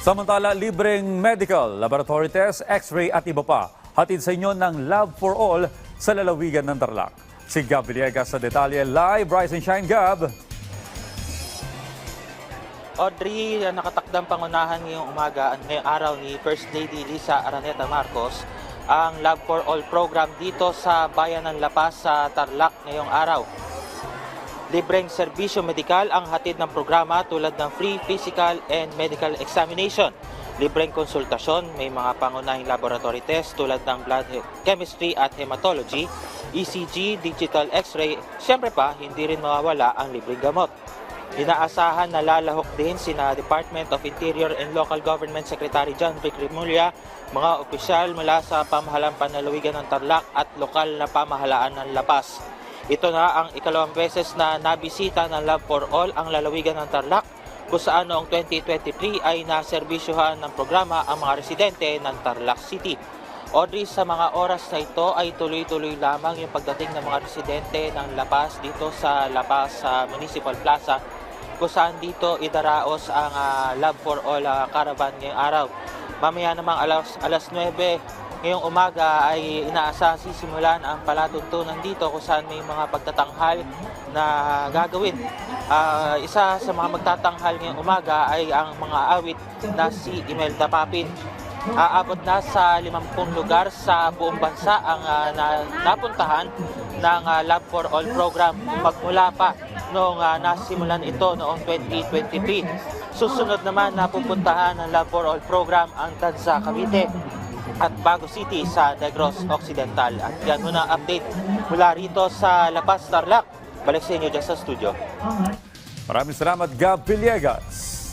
Samantala, libreng medical, laboratory test, x-ray at iba pa. Hatid sa inyo ng Love for All sa lalawigan ng Tarlac. Si Gab Villegas sa detalye live. Rise and shine, Gab. Audrey, ang nakatakdang pangunahan ngayong umaga ngayong araw ni First Lady Lisa Araneta Marcos ang Love for All program dito sa Bayan ng La Paz sa Tarlac ngayong araw. Libreng serbisyo medikal ang hatid ng programa tulad ng free physical and medical examination. Libreng konsultasyon, may mga pangunahing laboratory test tulad ng blood chemistry at hematology, ECG, digital x-ray. Siyempre pa, hindi rin mawawala ang libreng gamot. Inaasahan na lalahok din sina Department of Interior and Local Government Secretary John Vic Remulla, mga opisyal mula sa pamahalang panlalawigan ng Tarlac at lokal na pamahalaan ng La Paz. Ito na ang ikalawang beses na nabisita ng Love for All ang lalawigan ng Tarlac kung saan noong 2023 ay naservisyohan ng programa ang mga residente ng Tarlac City. Audrey, sa mga oras na ito ay tuloy-tuloy lamang yung pagdating ng mga residente ng La Paz dito sa La Paz sa Municipal Plaza kung saan dito idaraos ang ah, Love for All ah, Caravan ngayong araw. Mamaya namang alas, alas 9 ngayong umaga ay inaasahan sisimulan ang palatuntunan dito kung saan may mga pagtatanghal na gagawin. Ah, isa sa mga magtatanghal ngayong umaga ay ang mga awit na si Imelda Papin. Aabot na sa 50 lugar sa buong bansa ang ah, na, napuntahan ng ah, Love for All program magmula pa noong ah, nasimulan ito noong 2023. Susunod naman na pupuntahan ng Love for All program ang Tanza Cavite at Bago City sa Negros Occidental. At yan muna update mula rito sa La Paz, Tarlac. Balik sa inyo dyan sa studio. Maraming salamat, Gab Villegas.